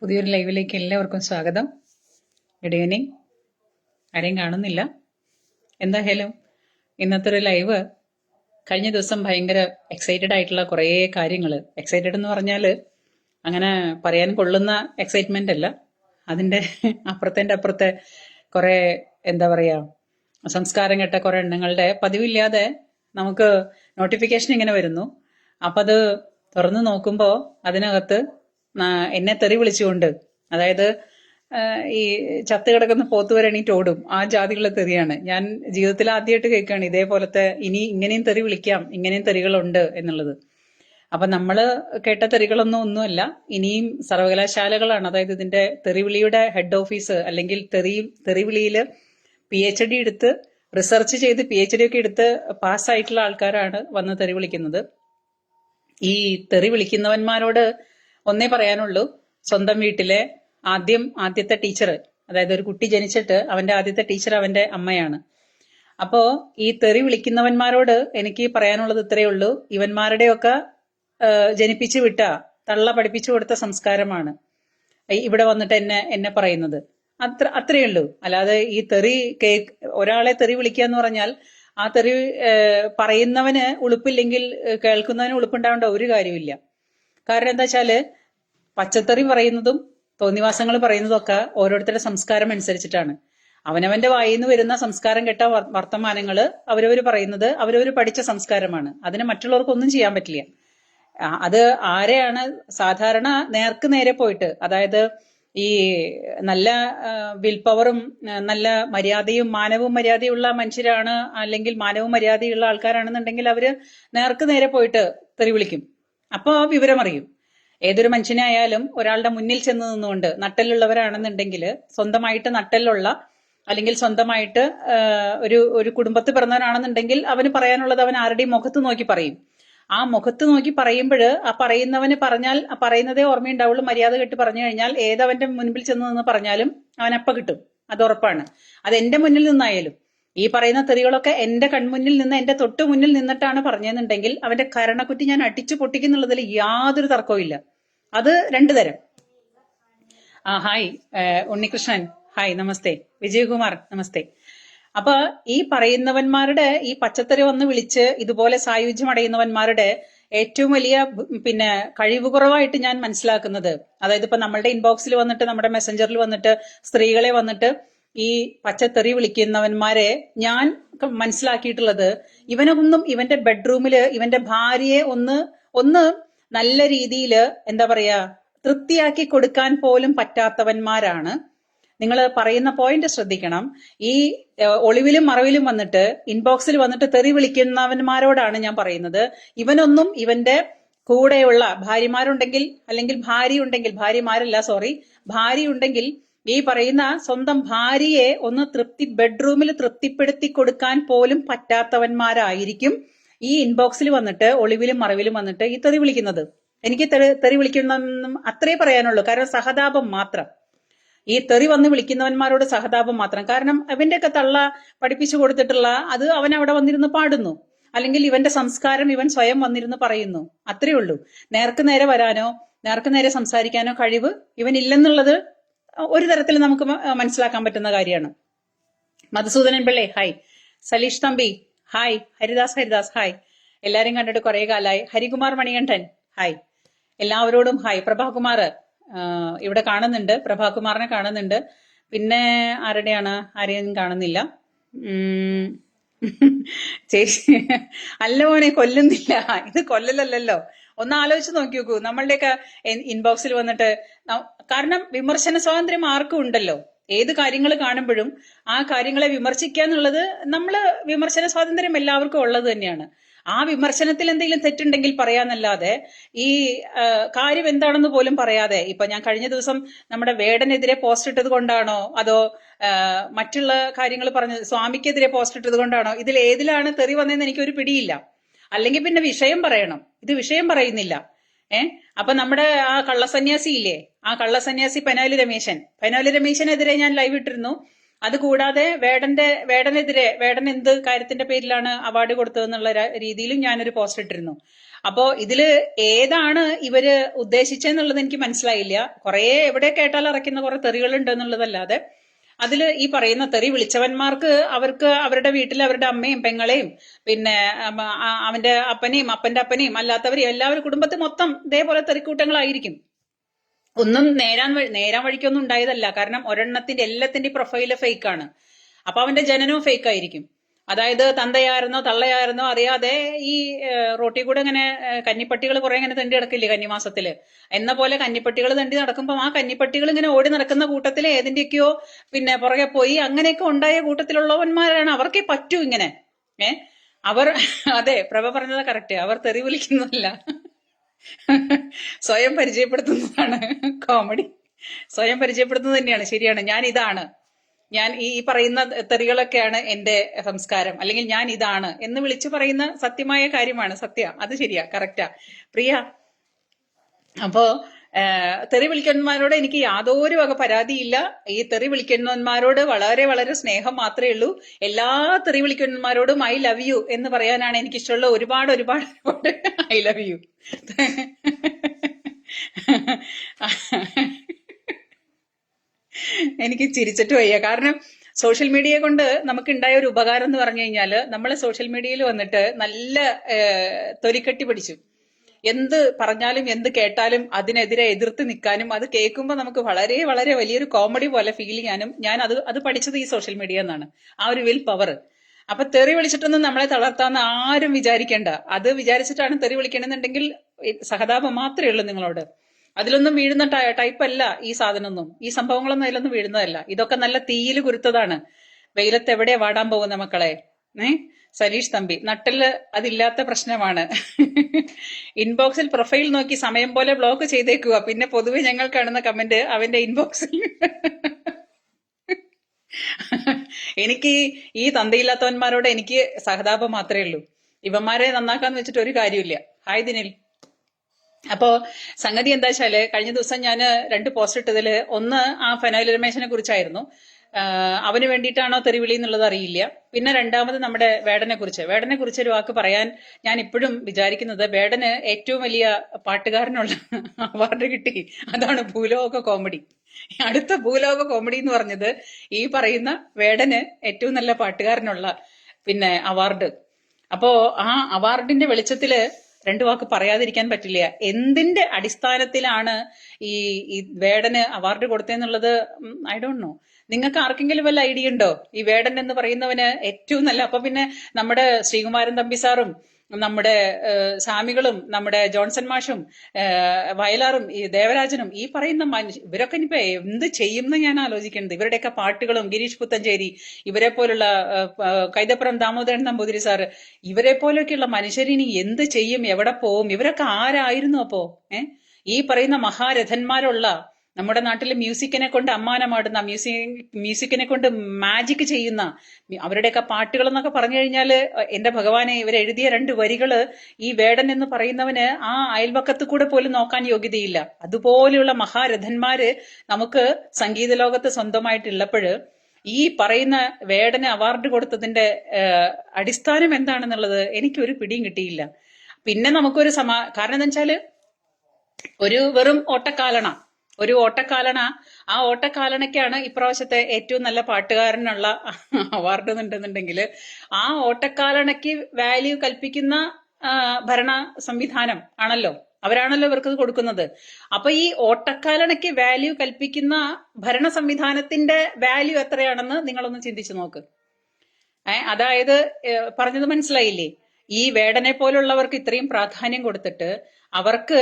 പുതിയൊരു ലൈവിലേക്ക് എല്ലാവർക്കും സ്വാഗതം. ഗുഡ് ഈവനിങ് ആരെയും കാണുന്നില്ല. എന്തായാലും ഇന്നത്തെ ഒരു ലൈവ്. കഴിഞ്ഞ ദിവസം ഭയങ്കര എക്സൈറ്റഡ് ആയിട്ടുള്ള കുറേ കാര്യങ്ങൾ എക്സൈറ്റഡ് എന്ന് പറഞ്ഞാൽ അങ്ങനെ പറയാൻ കൊള്ളുന്ന എക്സൈറ്റ്മെന്റ് അല്ല. അതിന്റെ അപ്പുറത്തെ അപ്പുറത്തെ കുറേ എന്താ പറയുക സംസ്കാരം കെട്ട കുറേ എണ്ണങ്ങളുടെ പതിവില്ലാതെ നമുക്ക് നോട്ടിഫിക്കേഷൻ ഇങ്ങനെ വരുന്നു. അപ്പം അത് തുറന്നു നോക്കുമ്പോൾ അതിനകത്ത് എന്നെ തെറി വിളിച്ചുകൊണ്ട് അതായത് ഈ ചത്ത് കിടക്കുന്ന പോത്ത് വരെ എണീറ്റ് ഓടും. ആ ജാതികളുടെ തെറിയാണ്. ഞാൻ ജീവിതത്തിൽ ആദ്യമായിട്ട് കേൾക്കുകയാണ് ഇതേപോലത്തെ ഇനി ഇങ്ങനെയും തെറി വിളിക്കാം ഇങ്ങനെയും തെറികളുണ്ട് എന്നുള്ളത്. അപ്പൊ നമ്മൾ കേട്ട തെറികളൊന്നും ഒന്നുമല്ല ഇനിയും സർവകലാശാലകളാണ്. അതായത് ഇതിന്റെ തെറിവിളിയുടെ ഹെഡ് ഓഫീസ് അല്ലെങ്കിൽ തെറി തെറിവിളിയിൽ പി എച്ച് ഡി എടുത്ത് റിസർച്ച് ചെയ്ത് പി എച്ച് ഡി ഒക്കെ എടുത്ത് പാസ്സായിട്ടുള്ള ആൾക്കാരാണ് വന്ന് തെറി വിളിക്കുന്നത്. ഈ തെറി വിളിക്കുന്നവന്മാരോട് ഒന്നേ പറയാനുള്ളൂ. സ്വന്തം വീട്ടിലെ ആദ്യം ആദ്യത്തെ ടീച്ചർ അതായത് ഒരു കുട്ടി ജനിച്ചിട്ട് അവന്റെ ആദ്യത്തെ ടീച്ചർ അവന്റെ അമ്മയാണ്. അപ്പോ ഈ തെറി വിളിക്കുന്നവന്മാരോട് എനിക്ക് പറയാനുള്ളത് ഇത്രയേ ഉള്ളൂ. ഇവന്മാരുടെയൊക്കെ ജനിപ്പിച്ചു വിട്ട തള്ള പഠിപ്പിച്ചു കൊടുത്ത സംസ്കാരമാണ് ഇവിടെ വന്നിട്ട് എന്നെ എന്നെ പറയുന്നത്. അത്ര അത്രയേ ഉള്ളൂ. അല്ലാതെ ഈ തെറി കേക്ക് ഒരാളെ തെറി വിളിക്കുക എന്ന് പറഞ്ഞാൽ ആ തെറി പറയുന്നവന് ഉളുപ്പില്ലെങ്കിൽ കേൾക്കുന്നവന് ഉളുപ്പുണ്ടാവേണ്ട ഒരു കാര്യമില്ല കാരണം എന്താ വെച്ചാൽ പച്ചത്തറി പറയുന്നതും തോന്നിവാസങ്ങൾ പറയുന്നതും ഒക്കെ ഓരോരുത്തരുടെ സംസ്കാരം അനുസരിച്ചിട്ടാണ്. അവനവന്റെ വായിൽ നിന്ന് വരുന്ന സംസ്കാരം കെട്ട വർത്തമാനങ്ങൾ അവരവർ പറയുന്നത് അവരവർ പഠിച്ച സംസ്കാരമാണ്. അതിന് മറ്റുള്ളവർക്കൊന്നും ചെയ്യാൻ പറ്റില്ല. അത് ആരെയാണ് സാധാരണ നേർക്ക് നേരെ പോയിട്ട് അതായത് ഈ നല്ല വിൽ പവറും നല്ല മര്യാദയും മാനവും മര്യാദയുള്ള മനുഷ്യരാണ് അല്ലെങ്കിൽ മാനവും മര്യാദയുള്ള ആൾക്കാരാണെന്നുണ്ടെങ്കിൽ അവർ നേർക്ക് നേരെ പോയിട്ട് തെറി വിളിക്കും. അപ്പോൾ വിവരം അറിയും. ഏതൊരു മനുഷ്യനായാലും ഒരാളുടെ മുന്നിൽ ചെന്ന് നിന്നുകൊണ്ട് നട്ടലുള്ളവരാണെന്നുണ്ടെങ്കിൽ സ്വന്തമായിട്ട് നട്ടലുള്ള അല്ലെങ്കിൽ സ്വന്തമായിട്ട് ഒരു ഒരു കുടുംബത്തിൽ പിറന്നവനാണെന്നുണ്ടെങ്കിൽ അവന് പറയാനുള്ളത് അവൻ ആരുടെയും മുഖത്ത് നോക്കി പറയും. ആ മുഖത്ത് നോക്കി പറയുമ്പോൾ ആ പറയുന്നവന് പറഞ്ഞാൽ പറയുന്നതേ ഓർമ്മയുണ്ടാവുള്ളൂ. മര്യാദ കെട്ടി പറഞ്ഞു കഴിഞ്ഞാൽ ഏതവന്റെ മുൻപിൽ ചെന്ന് നിന്ന് പറഞ്ഞാലും അവൻ അപ്പ കിട്ടും. അത് ഉറപ്പാണ്. അത് എന്റെ മുന്നിൽ നിന്നായാലും. ഈ പറയുന്ന തെറികളൊക്കെ എന്റെ കൺമുന്നിൽ നിന്ന് എന്റെ തൊട്ടു മുന്നിൽ നിന്നിട്ടാണ് പറഞ്ഞതെന്നുണ്ടെങ്കിൽ അവന്റെ കരണക്കുറ്റി ഞാൻ അടിച്ചു പൊട്ടിക്കുന്നുള്ളതിൽ യാതൊരു തർക്കവും അത് രണ്ടു തരം. ആ ഹായ് ഉണ്ണികൃഷ്ണൻ. ഹായ് നമസ്തേ. വിജയകുമാർ നമസ്തേ. അപ്പൊ ഈ പറയുന്നവന്മാരുടെ ഈ പച്ചത്തറി വന്ന് വിളിച്ച് ഇതുപോലെ സായുജ്യം അടയുന്നവന്മാരുടെ ഏറ്റവും വലിയ പിന്നെ കഴിവ് കുറവായിട്ട് ഞാൻ മനസ്സിലാക്കുന്നത്. അതായത് ഇപ്പൊ നമ്മളുടെ ഇൻബോക്സിൽ വന്നിട്ട് നമ്മുടെ മെസ്സഞ്ചറിൽ വന്നിട്ട് സ്ത്രീകളെ വന്നിട്ട് ഈ പച്ചത്തെറി വിളിക്കുന്നവന്മാരെ ഞാൻ മനസ്സിലാക്കിയിട്ടുള്ളത് ഇവനൊന്നും ഇവന്റെ ബെഡ്റൂമിൽ ഇവന്റെ ഭാര്യയെ ഒന്ന് ഒന്ന് നല്ല രീതിയിൽ എന്താ പറയാ തൃപ്തിയാക്കി കൊടുക്കാൻ പോലും പറ്റാത്തവന്മാരാണ്. നിങ്ങൾ പറയുന്ന പോയിന്റ് ശ്രദ്ധിക്കണം. ഈ ഒളിവിലും മറവിലും വന്നിട്ട് ഇൻബോക്സിൽ വന്നിട്ട് തെറി വിളിക്കുന്നവന്മാരോടാണ് ഞാൻ പറയുന്നത്. ഇവനൊന്നും ഇവന്റെ കൂടെയുള്ള ഭാര്യമാരുണ്ടെങ്കിൽ അല്ലെങ്കിൽ ഭാര്യ ഉണ്ടെങ്കിൽ ഭാര്യമാരല്ല സോറി ഭാര്യ ഉണ്ടെങ്കിൽ ഈ പറയുന്ന സ്വന്തം ഭാര്യയെ ഒന്ന് തൃപ്തി ബെഡ്റൂമിൽ തൃപ്തിപ്പെടുത്തി കൊടുക്കാൻ പോലും പറ്റാത്തവന്മാരായിരിക്കും ഈ ഇൻബോക്സിൽ വന്നിട്ട് ഒളിവിലും മറവിലും വന്നിട്ട് ഈ തെറി വിളിക്കുന്നത്. എനിക്ക് തെറി തെറി വിളിക്കണമെന്നും അത്രേ പറയാനുള്ളൂ. കാരണം സഹതാപം മാത്രം. ഈ തെറി വന്ന് വിളിക്കുന്നവന്മാരോട് സഹതാപം മാത്രം. കാരണം അവന്റെയൊക്കെ തള്ള പഠിപ്പിച്ചു കൊടുത്തിട്ടുള്ള അത് അവൻ അവിടെ വന്നിരുന്ന് പാടുന്നു. അല്ലെങ്കിൽ ഇവന്റെ സംസ്കാരം ഇവൻ സ്വയം വന്നിരുന്ന് പറയുന്നു. അത്രേ ഉള്ളൂ. നേർക്ക് നേരെ വരാനോ നേർക്ക് നേരെ സംസാരിക്കാനോ കഴിവ് ഇവൻ ഇല്ലെന്നുള്ളത് ഒരു തരത്തിൽ നമുക്ക് മനസ്സിലാക്കാൻ പറ്റുന്ന കാര്യമാണ്. മധുസൂദനൻ പിള്ളേ hi Saleesh Thampi hi Haridas Haridas hi എല്ലാരും കണ്ടിട്ട് കുറെ കാലായി. ഹരികുമാർ മണികണ്ഠൻ ഹായ് എല്ലാവരോടും ഹായ് പ്രഭാകുമാർ ഇവിടെ കാണുന്നുണ്ട്. പ്രഭാകുമാറിനെ കാണുന്നുണ്ട്. പിന്നെ ആരുടെയാണ്? ആരെയും കാണുന്നില്ല. ചേച്ചി അല്ല മോനെ കൊല്ലുന്നില്ല. ഇത് കൊല്ലലല്ലല്ലോ. ഒന്ന് ആലോചിച്ച് നോക്കി നോക്കൂ നമ്മളുടെയൊക്കെ ഇൻബോക്സിൽ വന്നിട്ട് കാരണം വിമർശന സ്വാതന്ത്ര്യം ആർക്കും ഉണ്ടല്ലോ. ഏത് കാര്യങ്ങൾ കാണുമ്പോഴും ആ കാര്യങ്ങളെ വിമർശിക്കുക എന്നുള്ളത് നമ്മൾ വിമർശന സ്വാതന്ത്ര്യം എല്ലാവർക്കും ഉള്ളത് തന്നെയാണ്. ആ വിമർശനത്തിൽ എന്തെങ്കിലും തെറ്റുണ്ടെങ്കിൽ പറയാന്നല്ലാതെ ഈ കാര്യം എന്താണെന്ന് പോലും പറയാതെ ഇപ്പൊ ഞാൻ കഴിഞ്ഞ ദിവസം നമ്മുടെ വേടനെതിരെ പോസ്റ്റ് ഇട്ടത് കൊണ്ടാണോ അതോ മറ്റുള്ള കാര്യങ്ങൾ പറഞ്ഞത് സ്വാമിക്കെതിരെ പോസ്റ്റ് ഇട്ടത് കൊണ്ടാണോ ഇതിൽ ഏതിലാണ് തെറി വന്നതെന്ന് എനിക്കൊരു പിടിയില്ല. അല്ലെങ്കിൽ പിന്നെ വിഷയം പറയണം. ഇത് വിഷയം പറയുന്നില്ല. ഏ? അപ്പൊ നമ്മുടെ ആ കള്ളസന്യാസി ഇല്ലേ? ആ കള്ളസന്യാസി പനോലി രമേശൻ. പനോലി രമേശനെതിരെ ഞാൻ ലൈവ് ഇട്ടിരുന്നു. അതുകൂടാതെ വേടന്റെ വേടനെതിരെ വേടൻ എന്ത് കാര്യത്തിന്റെ പേരിലാണ് അവാർഡ് കൊടുത്തതെന്നുള്ള രീതിയിലും ഞാനൊരു പോസ്റ്റ് ഇട്ടിരുന്നു. അപ്പോ ഇതിൽ ഏതാണ് ഇവർ ഉദ്ദേശിച്ചെന്നുള്ളത് എനിക്ക് മനസ്സിലായില്ല. കുറെ എവിടെ കേട്ടാൽ അറയ്ക്കുന്ന കുറെ തെറികളുണ്ട് എന്നുള്ളതല്ലാതെ അതിൽ ഈ പറയുന്ന തെറി വിളിച്ചവന്മാർക്ക് അവർക്ക് അവരുടെ വീട്ടിൽ അവരുടെ അമ്മയും പെങ്ങളെയും പിന്നെ അവന്റെ അപ്പനെയും അപ്പന്റെ അപ്പനെയും അല്ലാത്തവരെയും എല്ലാവരും കുടുംബത്തിൽ മൊത്തം ഇതേപോലെ തെറിക്കൂട്ടങ്ങളായിരിക്കും. ഒന്നും നേരാൻ നേരാൻ വഴിക്കൊന്നും ഉണ്ടായതല്ല. കാരണം ഒരെണ്ണത്തിന്റെ എല്ലാത്തിന്റെ പ്രൊഫൈൽ ഫേക്കാണ് അപ്പൊ അവന്റെ ജനനവും ഫേക്ക് ആയിരിക്കും. അതായത് തന്തയായിരുന്നോ തള്ളയായിരുന്നോ അറിയാതെ ഈ റോട്ടിൽ കൂടെ ഇങ്ങനെ കന്നിപ്പട്ടികൾ കുറെ ഇങ്ങനെ തണ്ടി നടക്കില്ലേ കന്നിമാസത്തിൽ? എന്ന പോലെ കന്നിപ്പട്ടികൾ തണ്ടി നടക്കുമ്പോൾ ആ കന്നിപ്പട്ടികൾ ഇങ്ങനെ ഓടി നടക്കുന്ന കൂട്ടത്തിൽ ഏതിന്റെയൊക്കെയോ പിന്നെ പുറകെ പോയി അങ്ങനെയൊക്കെ ഉണ്ടായ കൂട്ടത്തിലുള്ളവന്മാരാണ്. അവർക്കേ പറ്റൂ ഇങ്ങനെ. ഏ? അവർ അതെ പ്രഭ പറഞ്ഞത് കറക്റ്റ്. അവർ തെറി വിളിക്കുന്നതല്ല. സ്വയം പരിചയപ്പെടുത്തുന്നതാണ് കോമഡി. സ്വയം പരിചയപ്പെടുത്തുന്നത് തന്നെയാണ്. ശരിയാണ്. ഞാൻ ഇതാണ് ഞാൻ ഈ പറയുന്ന തെറികളൊക്കെയാണ് എന്റെ സംസ്കാരം. അല്ലെങ്കിൽ ഞാൻ ഇതാണ് എന്ന് വിളിച്ചു പറയുന്ന സത്യമായ കാര്യമാണ് സത്യ. അത് ശരിയാ കറക്റ്റാ പ്രിയ അപ്പോ തെറി വിളിക്കുന്നവന്മാരോട് എനിക്ക് യാതൊരു വക പരാതിയില്ല. ഈ തെറി വിളിക്കുന്നവന്മാരോട് വളരെ വളരെ സ്നേഹം മാത്രമേ ഉള്ളൂ. എല്ലാ തെറി വിളിക്കുന്നവന്മാരോടും ഐ ലവ് യു എന്ന് പറയാനാണ് എനിക്ക് ഇഷ്ടമുള്ള ഒരുപാട് ഒരുപാട് ഒരുപാട് ഐ ലവ് യു എനിക്ക് ചിരിച്ചിട്ട് വയ്യ. കാരണം സോഷ്യൽ മീഡിയ കൊണ്ട് നമുക്ക് ഉണ്ടായ ഒരു ഉപകാരം എന്ന് പറഞ്ഞു കഴിഞ്ഞാൽ നമ്മൾ സോഷ്യൽ മീഡിയയിൽ വന്നിട്ട് നല്ല തൊലിക്കെട്ടി പിടിച്ചു. എന്ത് പറഞ്ഞാലും എന്ത് കേട്ടാലും അതിനെതിരെ എതിർത്ത് നിൽക്കാനും അത് കേൾക്കുമ്പോൾ നമുക്ക് വളരെ വളരെ വലിയൊരു കോമഡി പോലെ ഫീൽ ചെയ്യാനും ഞാൻ അത് അത് പഠിച്ചത് ഈ സോഷ്യൽ മീഡിയ എന്നാണ്. ആ ഒരു വിൽ പവർ. അപ്പൊ തെറി വിളിച്ചിട്ടൊന്നും നമ്മളെ തളർത്താന്ന് ആരും വിചാരിക്കേണ്ട. അത് വിചാരിച്ചിട്ടാണ് തെറി വിളിക്കണമെന്നുണ്ടെങ്കിൽ സഹതാപം മാത്രമേ ഉള്ളൂ നിങ്ങളോട്. അതിലൊന്നും വീഴുന്ന ടൈപ്പ് അല്ല ഈ സാധനമൊന്നും. ഈ സംഭവങ്ങളൊന്നും അതിലൊന്നും വീഴുന്നതല്ല. ഇതൊക്കെ നല്ല തീയിൽ കുരുത്തതാണ്. വെയിലത്ത് എവിടെ വാടാൻ പോകുന്ന മക്കളെ? ഏ? സലീഷ് തമ്പി നട്ടിൽ അതില്ലാത്ത പ്രശ്നമാണ്. ഇൻബോക്സിൽ പ്രൊഫൈൽ നോക്കി സമയം പോലെ ബ്ലോക്ക് ചെയ്തേക്കുക പിന്നെ പൊതുവെ ഞങ്ങൾ കാണുന്ന കമന്റ് അവന്റെ ഇൻബോക്സിൽ. എനിക്ക് ഈ തന്തയില്ലാത്തവന്മാരോട് എനിക്ക് സഹതാപം മാത്രമേ ഉള്ളൂ. ഇവന്മാരെ നന്നാക്കാന്ന് വെച്ചിട്ട് ഒരു കാര്യമില്ല ഹായ് ദിനിൽ. അപ്പോ സംഗതി എന്താ വെച്ചാൽ കഴിഞ്ഞ ദിവസം ഞാൻ രണ്ട് പോസ്റ്റ് ഇട്ടതിൽ ഒന്ന് ആ ഫെനോയിൽ രമേശനെ കുറിച്ചായിരുന്നു. അവന് വേണ്ടിയിട്ടാണോ തെറിവിളി എന്നുള്ളത് അറിയില്ല. പിന്നെ രണ്ടാമത് നമ്മുടെ വേടനെ കുറിച്ച്. വേടനെ കുറിച്ച് ഒരു വാക്ക് പറയാൻ ഞാൻ ഇപ്പോഴും വിചാരിക്കുന്നത് വേടന് ഏറ്റവും വലിയ പാട്ടുകാരനുള്ള അവാർഡ് കിട്ടി. അതാണ് ഭൂലോക കോമഡി. അടുത്ത ഭൂലോക കോമഡി എന്ന് പറഞ്ഞത് ഈ പറയുന്ന വേടന് ഏറ്റവും നല്ല പാട്ടുകാരനുള്ള പിന്നെ അവാർഡ്. അപ്പോ ആ അവാർഡിന്റെ വെളിച്ചത്തിൽ രണ്ടു വാക്ക് പറയാതിരിക്കാൻ പറ്റില്ല. എന്തിന്റെ അടിസ്ഥാനത്തിലാണ് ഈ ഈ വേടന് അവാർഡ് കൊടുത്തതെന്നുള്ളത് ഐ ഡോണ്ട് നോ നിങ്ങൾക്ക് ആർക്കെങ്കിലും വല്ല ഐഡിയ ഉണ്ടോ? ഈ വേടൻ എന്ന് പറയുന്നവന് ഏറ്റവും നല്ല അപ്പൊ പിന്നെ നമ്മുടെ ശ്രീകുമാരൻ തമ്പി സാറും നമ്മുടെ സ്വാമികളും നമ്മുടെ ജോൺസൺ മാഷും വയലാറും ഈ ദേവരാജനും ഈ പറയുന്ന മനുഷ്യ ഇവരൊക്കെ ഇനിയിപ്പോ എന്ത് ചെയ്യുമെന്ന് ഞാൻ ആലോചിക്കുന്നത് ഇവരുടെയൊക്കെ പാട്ടുകളും ഗിരീഷ് പുത്തഞ്ചേരി ഇവരെ പോലുള്ള കൈതപ്പുറം ദാമോദരൻ നമ്പൂതിരി സാറ് ഇവരെ പോലെയൊക്കെയുള്ള മനുഷ്യരിനി എന്ത് ചെയ്യും? എവിടെ പോവും? ഇവരൊക്കെ ആരായിരുന്നു അപ്പോ? ഏഹ് ഈ പറയുന്ന മഹാരഥന്മാരുള്ള നമ്മുടെ നാട്ടിൽ മ്യൂസിക്കിനെ കൊണ്ട് അമ്മാനമാടുന്ന മ്യൂസിക് മ്യൂസിക്കിനെ കൊണ്ട് മാജിക് ചെയ്യുന്ന അവരുടെയൊക്കെ പാട്ടുകൾ എന്നൊക്കെ പറഞ്ഞു കഴിഞ്ഞാൽ എന്റെ ഭഗവാനെ ഇവർ എഴുതിയ രണ്ട് വരികൾ ഈ വേടൻ എന്ന് പറയുന്നവന് ആ അയൽവക്കത്ത് കൂടെ പോലും നോക്കാൻ യോഗ്യതയില്ല. അതുപോലെയുള്ള മഹാരഥന്മാര് നമുക്ക് സംഗീത ലോകത്ത് സ്വന്തമായിട്ടുള്ളപ്പോഴ് ഈ പറയുന്ന വേടന് അവാർഡ് കൊടുത്തതിന്റെ അടിസ്ഥാനം എന്താണെന്നുള്ളത് എനിക്കൊരു പിടിയും കിട്ടിയില്ല. പിന്നെ നമുക്കൊരു സമാ കാരണം എന്താ വെച്ചാൽ ഒരു വെറും ഓട്ടക്കാലണ. ഒരു ഓട്ടക്കാലണ ആ ഓട്ടക്കാലണയ്ക്കാണ് ഇപ്രാവശ്യത്തെ ഏറ്റവും നല്ല പാട്ടുകാരനുള്ള അവാർഡ് എന്നുണ്ടെന്നുണ്ടെങ്കിൽ ആ ഓട്ടക്കാലണയ്ക്ക് വാല്യൂ കൽപ്പിക്കുന്ന ഭരണ സംവിധാനം ആണല്ലോ. അവരാണല്ലോ ഇവർക്ക് കൊടുക്കുന്നത്. അപ്പൊ ഈ ഓട്ടക്കാലണയ്ക്ക് വാല്യൂ കൽപ്പിക്കുന്ന ഭരണ സംവിധാനത്തിന്റെ വാല്യൂ എത്രയാണെന്ന് നിങ്ങളൊന്ന് ചിന്തിച്ചു നോക്ക്. ഏ, അതായത് പറഞ്ഞത് മനസ്സിലായില്ലേ? ഈ വേടനെ പോലുള്ളവർക്ക് ഇത്രയും പ്രാധാന്യം കൊടുത്തിട്ട് അവർക്ക്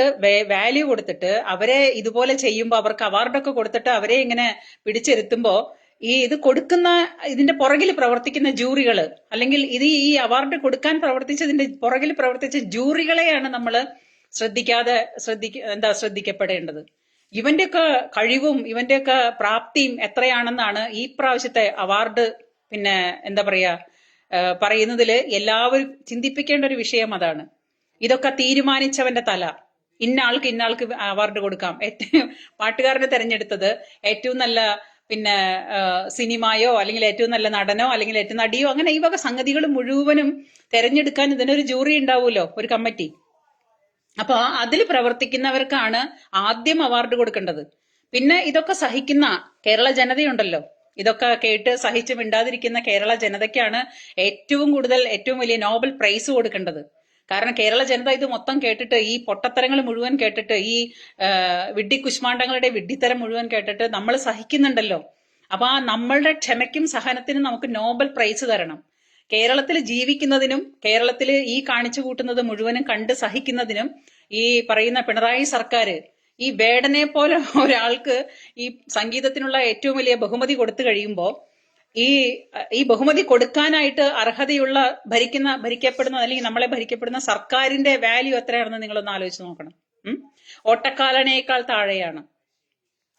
വാല്യൂ കൊടുത്തിട്ട് അവരെ ഇതുപോലെ ചെയ്യുമ്പോൾ അവർക്ക് അവാർഡൊക്കെ കൊടുത്തിട്ട് അവരെ ഇങ്ങനെ പിടിച്ചെരുത്തുമ്പോൾ ഈ ഇത് കൊടുക്കുന്ന ഇതിന്റെ പുറകിൽ പ്രവർത്തിക്കുന്ന ജൂറികൾ അല്ലെങ്കിൽ ഇത് ഈ അവാർഡ് കൊടുക്കാൻ പ്രവർത്തിച്ചതിന്റെ പുറകിൽ പ്രവർത്തിച്ച ജൂറികളെയാണ് നമ്മൾ ശ്രദ്ധിക്കാതെ ശ്രദ്ധിക്ക എന്താ ശ്രദ്ധിക്കപ്പെടേണ്ടത്. ഇവന്റെയൊക്കെ കഴിവും ഇവന്റെയൊക്കെ പ്രാപ്തിയും എത്രയാണെന്നാണ് ഈ പ്രാവശ്യത്തെ അവാർഡ് പിന്നെ എന്താ പറയാ പറയുന്നതിൽ എല്ലാവരും ചിന്തിപ്പിക്കേണ്ട ഒരു വിഷയം അതാണ്. ഇതൊക്കെ തീരുമാനിച്ചവന്റെ തല. ഇന്നാൾക്ക് ഇന്നാൾക്ക് അവാർഡ് കൊടുക്കാം. ഏറ്റവും പാട്ടുകാരനെ തെരഞ്ഞെടുത്തത് ഏറ്റവും നല്ല പിന്നെ സിനിമയോ അല്ലെങ്കിൽ ഏറ്റവും നല്ല നടനോ അല്ലെങ്കിൽ ഏറ്റവും നടിയോ അങ്ങനെ ഈ വക സംഗതികൾ മുഴുവനും തെരഞ്ഞെടുക്കാൻ ഇതിനൊരു ജൂറി ഉണ്ടാവുമല്ലോ ഒരു കമ്മിറ്റി. അപ്പൊ അതിൽ പ്രവർത്തിക്കുന്നവർക്കാണ് ആദ്യം അവാർഡ് കൊടുക്കേണ്ടത്. പിന്നെ ഇതൊക്കെ സഹിക്കുന്ന കേരള ജനതയുണ്ടല്ലോ. ഇതൊക്കെ കേട്ട് സഹിച്ച് മിണ്ടാതിരിക്കുന്ന കേരള ജനതയ്ക്കാണ് ഏറ്റവും കൂടുതൽ ഏറ്റവും വലിയ നോബൽ പ്രൈസ് കൊടുക്കേണ്ടത്. കാരണം കേരള ജനത ഇത് മൊത്തം കേട്ടിട്ട് ഈ പൊട്ടത്തരങ്ങൾ മുഴുവൻ കേട്ടിട്ട് ഈ വിഡ്ഢി കുഷ്മാണ്ടങ്ങളുടെ വിഡ്ഢിത്തരം മുഴുവൻ കേട്ടിട്ട് നമ്മൾ സഹിക്കുന്നുണ്ടല്ലോ. അപ്പൊ ആ നമ്മളുടെ ക്ഷമയ്ക്കും സഹനത്തിനും നമുക്ക് നോബൽ പ്രൈസ് തരണം. കേരളത്തിൽ ജീവിക്കുന്നതിനും കേരളത്തിൽ ഈ കാണിച്ചു കൂട്ടുന്നത് മുഴുവനും കണ്ട് സഹിക്കുന്നതിനും ഈ പറയുന്ന പിണറായി സർക്കാർ ഈ വേടനെ പോലെ ഒരാൾക്ക് ഈ സംഗീതത്തിനുള്ള ഏറ്റവും വലിയ ബഹുമതി കൊടുത്തു കഴിയുമ്പോൾ ഈ ഈ ബഹുമതി കൊടുക്കാനായിട്ട് അർഹതയുള്ള ഭരിക്കുന്ന ഭരിക്കപ്പെടുന്ന അല്ലെങ്കിൽ നമ്മളെ ഭരിക്കപ്പെടുന്ന സർക്കാരിന്റെ വാല്യൂ എത്രയാണെന്ന് നിങ്ങളൊന്ന് ആലോചിച്ച് നോക്കണം? ഓട്ടക്കാലനേക്കാൾ താഴെയാണ്.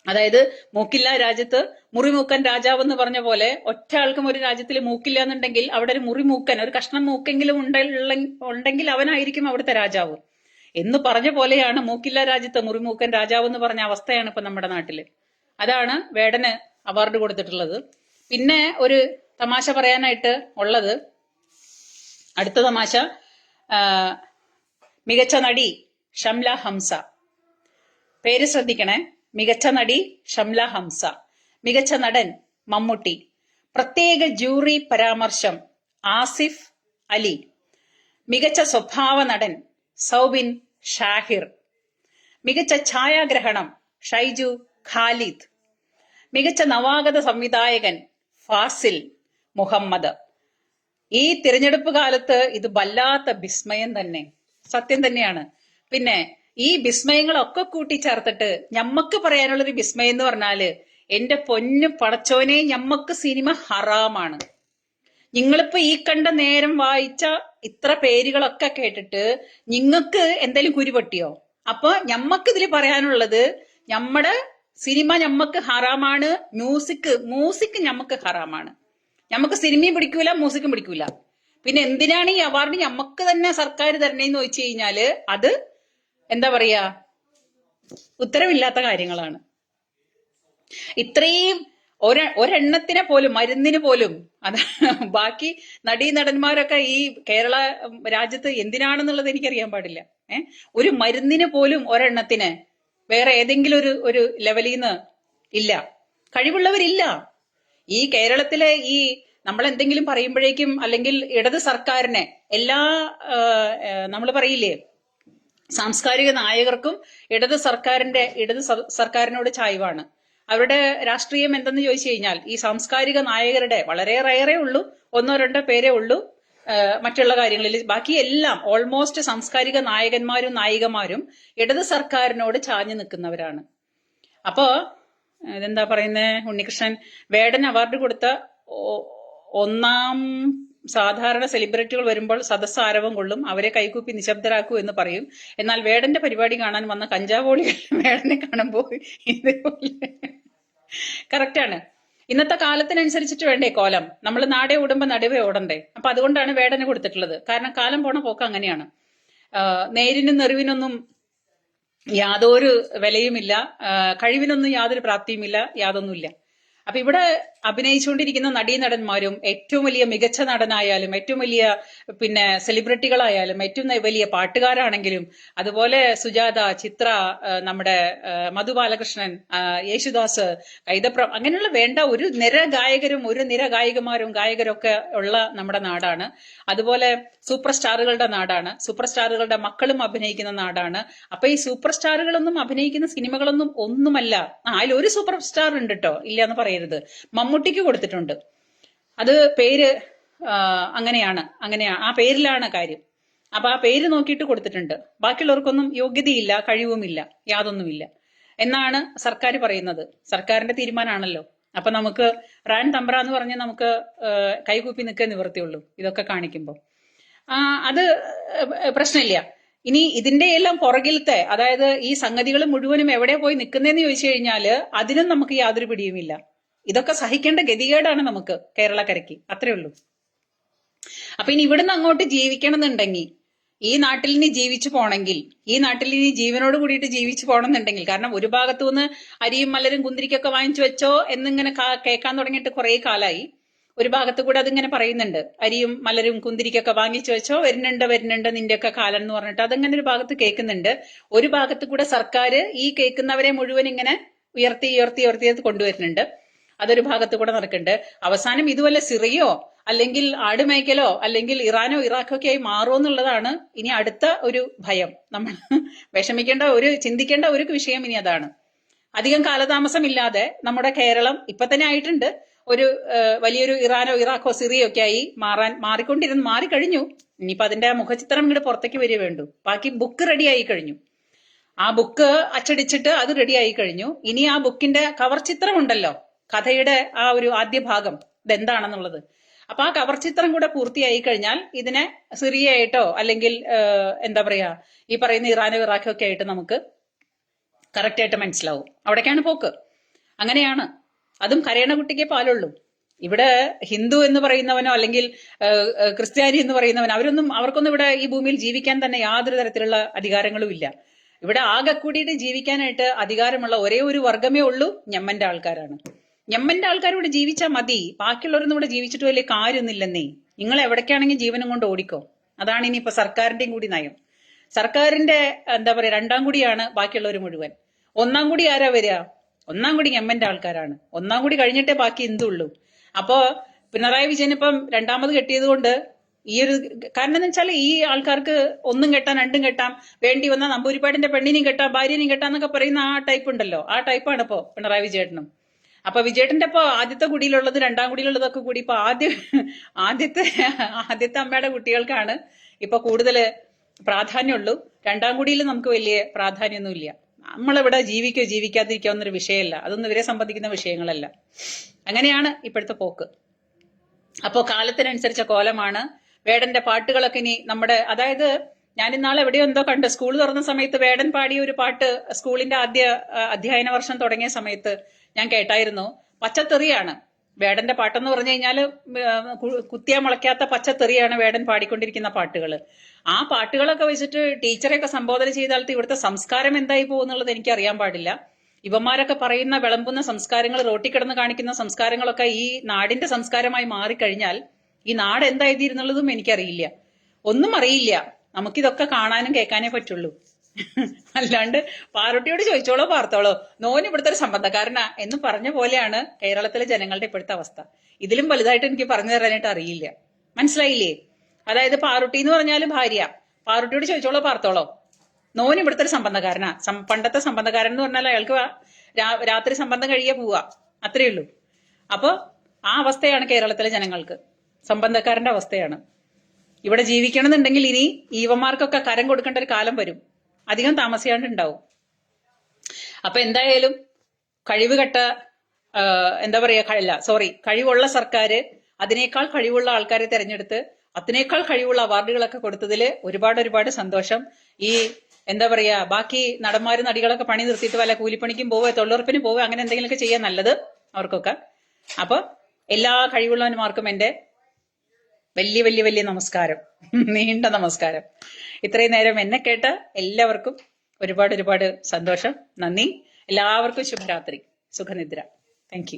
അതായത് മൂക്കില്ല രാജ്യത്ത് മുറിമൂക്കൻ രാജാവ് എന്ന് പറഞ്ഞ പോലെ ഒറ്റ ആൾക്കും ഒരു രാജ്യത്തിൽ മൂക്കില്ല എന്നുണ്ടെങ്കിൽ അവിടെ ഒരു മുറിമൂക്കൻ ഒരു കഷ്ണം മൂക്കെങ്കിലും ഉണ്ട- ഉണ്ടെങ്കിൽ അവനായിരിക്കും അവിടുത്തെ രാജാവ്. എന്ന് പറഞ്ഞ പോലെയാണ് മൂക്കില്ല രാജ്യത്ത് മുറിമൂക്കൻ രാജാവ് എന്ന് പറഞ്ഞ അവസ്ഥയാണ് ഇപ്പൊ നമ്മുടെ നാട്ടിൽ. അതാണ് വേടന് അവാർഡ് കൊടുത്തിട്ടുള്ളത്. പിന്നെ ഒരു തമാശ പറയാനായിട്ട് ഉള്ളത്. അടുത്ത തമാശ. മികച്ച നടി ഷംല ഹംസ. പേര് ശ്രദ്ധിക്കണേ. മികച്ച നടി ഷംല ഹംസ. മികച്ച നടൻ മമ്മൂട്ടി. പ്രത്യേക ജൂറി പരാമർശം ആസിഫ് അലി. മികച്ച സ്വഭാവ നടൻ സൗബിൻ ഷാഹിർ. മികച്ച ഛായാഗ്രഹണം ഷൈജു ഖാലിദ്. മികച്ച നവാഗത സംവിധായകൻ ഫാസിൽ മുഹമ്മദ്. ഈ തിരഞ്ഞെടുപ്പ് കാലത്ത് ഇത് വല്ലാത്ത വിസ്മയം തന്നെ. സത്യം തന്നെയാണ്. പിന്നെ ഈ വിസ്മയങ്ങളൊക്കെ കൂട്ടിച്ചേർത്തിട്ട് ഞമ്മക്ക് പറയാനുള്ളൊരു വിസ്മയം എന്ന് പറഞ്ഞാൽ എന്റെ പൊന്നു പടച്ചോനെ ഞമ്മക്ക് സിനിമ ഹറാമാണ്. നിങ്ങളിപ്പോ ഈ കണ്ട നേരം വായിച്ച ഇത്ര പേരുകളൊക്കെ കേട്ടിട്ട് നിങ്ങൾക്ക് എന്തെങ്കിലും കുരുപൊട്ടിയോ അപ്പൊ ഞമ്മക്ക് ഇതിൽ പറയാനുള്ളത് നമ്മുടെ സിനിമ ഞമ്മക്ക് ഹറാമാണ് മ്യൂസിക് മ്യൂസിക് ഞമ്മക്ക് ഹറാമാണ്. ഞമ്മക്ക് സിനിമയും പിടിക്കൂല മ്യൂസിക്കും പിടിക്കൂല. പിന്നെ എന്തിനാണ് ഈ അവാർഡ് ഞമ്മക്ക് തന്നെ സർക്കാർ തരണേന്ന് ചോദിച്ചു കഴിഞ്ഞാൽ അത് എന്താ പറയാ? ഉത്തരവില്ലാത്ത കാര്യങ്ങളാണ്. ഇത്രയും ഒര ഒരെണ്ണത്തിനെ പോലും മരുന്നിന് പോലും അത് ബാക്കി നടീ നടന്മാരൊക്കെ ഈ കേരള രാജ്യത്ത് എന്തിനാണെന്നുള്ളത് എനിക്കറിയാൻ പാടില്ല. ഏഹ് ഒരു മരുന്നിന് പോലും ഒരെണ്ണത്തിന് വേറെ ഏതെങ്കിലും ഒരു ഒരു ലെവലിൽ നിന്ന് ഇല്ല. കഴിവുള്ളവരില്ല. ഈ കേരളത്തിലെ ഈ നമ്മൾ എന്തെങ്കിലും പറയുമ്പോഴേക്കും അല്ലെങ്കിൽ ഇടത് സർക്കാരിനെ എല്ലാ നമ്മൾ പറയില്ലേ സാംസ്കാരിക നായകർക്കും ഇടത് സർക്കാരിന്റെ ഇടത് സർക്കാരിനോട് ചായ്വാണ്. അവരുടെ രാഷ്ട്രീയം എന്തെന്ന് ചോദിച്ചു കഴിഞ്ഞാൽ ഈ സാംസ്കാരിക നായകരുടെ വളരെ റയറേ ഉള്ളൂ ഒന്നോ രണ്ടോ പേരേ ഉള്ളൂ. മറ്റുള്ള കാര്യങ്ങളിൽ ബാക്കി എല്ലാം ഓൾമോസ്റ്റ് സാംസ്കാരിക നായകന്മാരും നായികമാരും ഇടത് സർക്കാരിനോട് ചാഞ്ഞു നിൽക്കുന്നവരാണ്. അപ്പോ ഇതെന്താ പറയുന്നത് ഉണ്ണികൃഷ്ണൻ വേടൻ അവാർഡ് കൊടുത്ത ഒന്നാം സാധാരണ സെലിബ്രിറ്റികൾ വരുമ്പോൾ സദസ് ആരവം കൊള്ളും അവരെ കൈകൂപ്പി നിശബ്ദരാക്കൂ എന്ന് പറയും. എന്നാൽ വേടന്റെ പരിപാടി കാണാൻ വന്ന കഞ്ചാവോളികൾ വേടനെ കാണുമ്പോൾ ഇതേപോലെ. കറക്റ്റാണ് ഇന്നത്തെ കാലത്തിനനുസരിച്ചിട്ട് വേണ്ടേ കോലം? നമ്മൾ നാടേ ഓടുമ്പോൾ നടുവേ ഓടണ്ടേ? അപ്പൊ അതുകൊണ്ടാണ് വേടന് കൊടുത്തിട്ടുള്ളത്. കാരണം കാലം പോണ പോക്ക് അങ്ങനെയാണ്. നേരിനും നെറിവിനൊന്നും യാതൊരു വിലയുമില്ല. കഴിവിനൊന്നും യാതൊരു പ്രാപ്തിയുമില്ല യാതൊന്നുമില്ല. അപ്പൊ ഇവിടെ അഭിനയിച്ചുകൊണ്ടിരിക്കുന്ന നടീനടന്മാരും ഏറ്റവും വലിയ മികച്ച നടനായാലും ഏറ്റവും വലിയ പിന്നെ സെലിബ്രിറ്റികളായാലും ഏറ്റവും വലിയ പാട്ടുകാരാണെങ്കിലും അതുപോലെ സുജാത ചിത്ര നമ്മുടെ മധു ബാലകൃഷ്ണൻ യേശുദാസ് കൈതപ്രം അങ്ങനെയുള്ള വേണ്ട ഒരു നിര ഗായകരും ഒരു നിര ഗായികമാരും ഗായകരൊക്കെ ഉള്ള നമ്മുടെ നാടാണ്. അതുപോലെ സൂപ്പർ സ്റ്റാറുകളുടെ നാടാണ്. സൂപ്പർ സ്റ്റാറുകളുടെ മക്കളും അഭിനയിക്കുന്ന നാടാണ്. അപ്പൊ ഈ സൂപ്പർ സ്റ്റാറുകളൊന്നും അഭിനയിക്കുന്ന സിനിമകളൊന്നും ഒന്നുമല്ല. ആ അതിൽ ഒരു സൂപ്പർ സ്റ്റാർ ഉണ്ട് കേട്ടോ ഇല്ല എന്ന് പറയരുത് മമ്മൂട്ടിക്ക് കൊടുത്തിട്ടുണ്ട്. അത് പേര് അങ്ങനെയാണ്. അങ്ങനെയാണ് ആ പേരിലാണ് കാര്യം. അപ്പൊ ആ പേര് നോക്കിയിട്ട് കൊടുത്തിട്ടുണ്ട്. ബാക്കിയുള്ളവർക്കൊന്നും യോഗ്യതയില്ല കഴിവുമില്ല യാതൊന്നുമില്ല. എന്നാണ് സർക്കാർ പറയുന്നത്. സർക്കാരിന്റെ തീരുമാനമാണല്ലോ അപ്പൊ നമുക്ക് റാൻ തമ്പ്ര എന്ന് പറഞ്ഞ് നമുക്ക് കൈകൂപ്പി നിൽക്കാൻ നിവൃത്തിയുള്ളൂ ഇതൊക്കെ കാണിക്കുമ്പോൾ അത് പ്രശ്നമില്ല. ഇനി ഇതിന്റെ എല്ലാം പുറകിലത്തെ അതായത് ഈ സംഗതികൾ മുഴുവനും എവിടെ പോയി നിൽക്കുന്നതെന്ന് ചോദിച്ചു കഴിഞ്ഞാൽ അതിനും നമുക്ക് യാതൊരു പിടിയുമില്ല. ഇതൊക്കെ സഹിക്കേണ്ട ഗതികേടാണ് നമുക്ക് കേരളക്കരയ്ക്ക് അത്രേ ഉള്ളൂ. അപ്പൊ ഇനി ഇവിടുന്ന് അങ്ങോട്ട് ജീവിക്കണം എന്നുണ്ടെങ്കിൽ ഈ നാട്ടിൽ ഇനി ജീവിച്ചു പോണെങ്കിൽ ഈ നാട്ടിൽ ഇനി ജീവനോട് കൂടിയിട്ട് ജീവിച്ചു പോകണമെന്നുണ്ടെങ്കിൽ കാരണം ഒരു ഭാഗത്തു നിന്ന് അരിയും മലരും കുന്തിരിക്കൊക്കെ വാങ്ങിച്ചു വെച്ചോ എന്നിങ്ങനെ കേൾക്കാൻ തുടങ്ങിയിട്ട് കുറെ കാലായി. ഒരു ഭാഗത്ത് കൂടെ അതിങ്ങനെ പറയുന്നുണ്ട്. അരിയും മലരും കുന്തിരിക്കൊക്കെ വാങ്ങിച്ചു വെച്ചോ വരുന്നുണ്ട് വരുന്നുണ്ട് നിന്റെയൊക്കെ കാലം എന്ന് പറഞ്ഞിട്ട് അതങ്ങനെ ഒരു ഭാഗത്ത് കേൾക്കുന്നുണ്ട്. ഒരു ഭാഗത്ത് കൂടെ സർക്കാർ ഈ കേൾക്കുന്നവരെ മുഴുവൻ ഇങ്ങനെ ഉയർത്തി ഉയർത്തി ഉയർത്തി കൊണ്ടുവരുന്നുണ്ട്. അതൊരു ഭാഗത്ത് കൂടെ നടക്കുന്നുണ്ട് അവസാനം ഇതുവല്ല സിറിയോ അല്ലെങ്കിൽ ആടുമേയ്ക്കലോ അല്ലെങ്കിൽ ഇറാനോ ഇറാഖോ ഒക്കെ ആയി മാറുമോ എന്നുള്ളതാണ് ഇനി അടുത്ത ഒരു ഭയം. നമ്മൾ വിഷമിക്കേണ്ട ഒരു ചിന്തിക്കേണ്ട ഒരു വിഷയം ഇനി അതാണ്. അധികം കാലതാമസമില്ലാതെ നമ്മുടെ കേരളം ഇപ്പൊ തന്നെ ആയിട്ടുണ്ട്. ഒരു വലിയൊരു ഇറാനോ ഇറാഖോ സിറിയോ ഒക്കെ ആയി മാറാൻ മാറിക്കൊണ്ടിരുന്ന് മാറിക്കഴിഞ്ഞു. ഇനിയിപ്പോ അതിന്റെ മുഖചിത്രം ഇങ്ങോട്ട് പുറത്തേക്ക് വരിക വേണ്ടു. ബാക്കി ബുക്ക് റെഡി ആയി കഴിഞ്ഞു. ആ ബുക്ക് അച്ചടിച്ചിട്ട് അത് റെഡി ആയി കഴിഞ്ഞു. ഇനി ആ ബുക്കിന്റെ കവർ ചിത്രം ഉണ്ടല്ലോ കഥയുടെ ആ ഒരു ആദ്യ ഭാഗം ഇതെന്താണെന്നുള്ളത്. അപ്പൊ ആ കവർ ചിത്രം കൂടെ പൂർത്തിയായി കഴിഞ്ഞാൽ ഇതിനെ സിറിയയായിട്ടോ അല്ലെങ്കിൽ എന്താ പറയാ ഈ പറയുന്ന ഇറാനോ ഇറാഖോ ഒക്കെ ആയിട്ട് നമുക്ക് കറക്റ്റ് ആയിട്ട് മനസ്സിലാവും. അവിടേക്കാണ് പോക്ക്. അങ്ങനെയാണ്. അതും കരയണ കുട്ടിക്ക് പാലുള്ളൂ. ഇവിടെ ഹിന്ദു എന്ന് പറയുന്നവനോ അല്ലെങ്കിൽ ക്രിസ്ത്യാനി എന്ന് പറയുന്നവനോ അവരൊന്നും അവർക്കൊന്നും ഇവിടെ ഈ ഭൂമിയിൽ ജീവിക്കാൻ തന്നെ യാതൊരു തരത്തിലുള്ള അധികാരങ്ങളും ഇല്ല. ഇവിടെ ആകെ കൂടിയിട്ട് ജീവിക്കാനായിട്ട് അധികാരമുള്ള ഒരേ ഒരു വർഗമേ ഉള്ളൂ ഞമ്മന്റെ ആൾക്കാരാണ്. ഞമ്മന്റെ ആൾക്കാർ ഇവിടെ ജീവിച്ചാൽ മതി. ബാക്കിയുള്ളവരൊന്നും ഇവിടെ ജീവിച്ചിട്ട് വലിയ കാര്യമൊന്നുമില്ലെന്നേ. നിങ്ങൾ എവിടേക്കാണെങ്കിൽ ജീവനും കൊണ്ട് ഓടിക്കോ. അതാണ് ഇനി ഇപ്പൊ സർക്കാരിന്റെയും കൂടി നയം. സർക്കാരിന്റെ എന്താ പറയാ രണ്ടാം കൂടിയാണ് ബാക്കിയുള്ളവർ മുഴുവൻ. ഒന്നാം കൂടി ആരാ വരിക? ഒന്നാം കൂടി എമ്മന്റെ ആൾക്കാരാണ്. ഒന്നാം കൂടി കഴിഞ്ഞിട്ടേ ബാക്കി എന്തുള്ളൂ അപ്പോ പിണറായി വിജയൻ ഇപ്പം രണ്ടാമത് കെട്ടിയത് കൊണ്ട് ഈ ഒരു കാരണം എന്ന് വെച്ചാൽ ഈ ആൾക്കാർക്ക് ഒന്നും കെട്ടാം രണ്ടും കെട്ടാം വേണ്ടി വന്ന നമ്പൂരിപ്പാടിന്റെ പെണ്ണിനെയും കെട്ടാം ഭാര്യനെയും കെട്ടാം എന്നൊക്കെ പറയുന്ന ആ ടൈപ്പ് ഉണ്ടല്ലോ. ആ ടൈപ്പാണ് ഇപ്പോ പിണറായി വിജയേട്ടനും. അപ്പൊ വിജയേട്ടന്റെ ഇപ്പൊ ആദ്യത്തെ കുടിയിലുള്ളത് രണ്ടാം കുടിയിലുള്ളതൊക്കെ കൂടി ഇപ്പൊ ആദ്യ ആദ്യത്തെ ആദ്യത്തെ അമ്മയുടെ കുട്ടികൾക്കാണ് ഇപ്പൊ കൂടുതൽ പ്രാധാന്യമുള്ളൂ. രണ്ടാം കുടിയിൽ നമുക്ക് വലിയ പ്രാധാന്യമൊന്നുമില്ല. നമ്മളിവിടെ ജീവിക്കോ ജീവിക്കാതിരിക്കോ എന്നൊരു വിഷയമല്ല. അതൊന്നും ഇവരെ സംബന്ധിക്കുന്ന വിഷയങ്ങളല്ല. അങ്ങനെയാണ് ഇപ്പോഴത്തെ പോക്ക്. അപ്പോൾ കാലത്തിനനുസരിച്ച കോലമാണ്. വേടന്റെ പാട്ടുകളൊക്കെ ഇനി നമ്മുടെ അതായത് ഞാൻ ഇന്നാളെ എവിടെയോ എന്തോ കണ്ട് സ്കൂൾ തുറന്ന സമയത്ത് വേടൻ പാടിയ ഒരു പാട്ട് സ്കൂളിന്റെ ആദ്യ അധ്യയന വർഷം തുടങ്ങിയ സമയത്ത് ഞാൻ കേട്ടായിരുന്നു. പച്ചത്തെറിയാണ്. വേടന്റെ പാട്ടെന്ന് പറഞ്ഞു കഴിഞ്ഞാൽ കുത്തിയാ മുളയ്ക്കാത്ത പച്ചത്തെറിയാണ് വേടൻ പാടിക്കൊണ്ടിരിക്കുന്ന പാട്ടുകൾ ആ പാട്ടുകളൊക്കെ വെച്ചിട്ട് ടീച്ചറെ ഒക്കെ സംബോധന ചെയ്താലത്ത് ഇവിടുത്തെ സംസ്കാരം എന്തായി പോകുന്നുള്ളത് എനിക്ക് അറിയാൻ പാടില്ല. ഇവന്മാരൊക്കെ പറയുന്ന വിളമ്പുന്ന സംസ്കാരങ്ങൾ റോട്ടി കിടന്ന് കാണിക്കുന്ന സംസ്കാരങ്ങളൊക്കെ ഈ നാടിന്റെ സംസ്കാരമായി മാറിക്കഴിഞ്ഞാൽ ഈ നാട് എന്തായിരുന്നുള്ളതും എനിക്കറിയില്ല. ഒന്നും അറിയില്ല. നമുക്കിതൊക്കെ കാണാനും കേൾക്കാനേ പറ്റുള്ളൂ. അല്ലാണ്ട് പാറോട്ടിയോട് ചോദിച്ചോളോ പാർത്തോളോ. നോൻ ഇവിടുത്തെ ഒരു സംബന്ധക്കാരനാ എന്ന് പറഞ്ഞ പോലെയാണ് കേരളത്തിലെ ജനങ്ങളുടെ ഇപ്പോഴത്തെ അവസ്ഥ. ഇതിലും വലുതായിട്ട് എനിക്ക് പറഞ്ഞു തരാനായിട്ട് അറിയില്ല. മനസ്സിലായില്ലേ? അതായത് പാറുട്ടി എന്ന് പറഞ്ഞാൽ ഭാര്യ. പാറുട്ടിയോട് ചോദിച്ചോളോ പാർത്തോളോ. നോൻ ഇവിടുത്തെ ഒരു സംബന്ധക്കാരനാ. പണ്ടത്തെ സംബന്ധക്കാരൻ എന്ന് പറഞ്ഞാൽ അയാൾക്ക് രാത്രി സംബന്ധം കഴിയേ പോവാ. അത്രേ ഉള്ളൂ. അപ്പൊ ആ അവസ്ഥയാണ് കേരളത്തിലെ ജനങ്ങൾക്ക്. സംബന്ധക്കാരന്റെ അവസ്ഥയാണ്. ഇവിടെ ജീവിക്കണമെന്നുണ്ടെങ്കിൽ ഇനി ഈവന്മാർക്കൊക്കെ കരം കൊടുക്കേണ്ട ഒരു കാലം വരും. അധികം താമസിയാണ്ടുണ്ടാവും. അപ്പൊ എന്തായാലും കഴിവുകെട്ട എന്താ പറയാ അല്ല സോറി കഴിവുള്ള സർക്കാർ അതിനേക്കാൾ കഴിവുള്ള ആൾക്കാരെ തിരഞ്ഞെടുത്ത് അതിനേക്കാൾ കഴിവുള്ള അവാർഡുകളൊക്കെ കൊടുത്തതിൽ ഒരുപാട് ഒരുപാട് സന്തോഷം. ഈ എന്താ പറയാ ബാക്കി നടന്മാരും നടികളൊക്കെ പണി നിർത്തിയിട്ട് വല്ല കൂലിപ്പണിക്കും പോവോ തൊഴിലുറപ്പിന് പോവോ അങ്ങനെ എന്തെങ്കിലുമൊക്കെ ചെയ്യാൻ നല്ലത് അവർക്കൊക്കെ. അപ്പൊ എല്ലാ കഴിവുള്ളവന്മാർക്കും എന്റെ വലിയ വലിയ വലിയ നമസ്കാരം. നീണ്ട നമസ്കാരം. ഇത്രയും നേരം എന്നെ കേട്ട എല്ലാവർക്കും ഒരുപാട് ഒരുപാട് സന്തോഷം. നന്ദി. എല്ലാവർക്കും ശുഭരാത്രി. സുഖനിദ്ര. താങ്ക്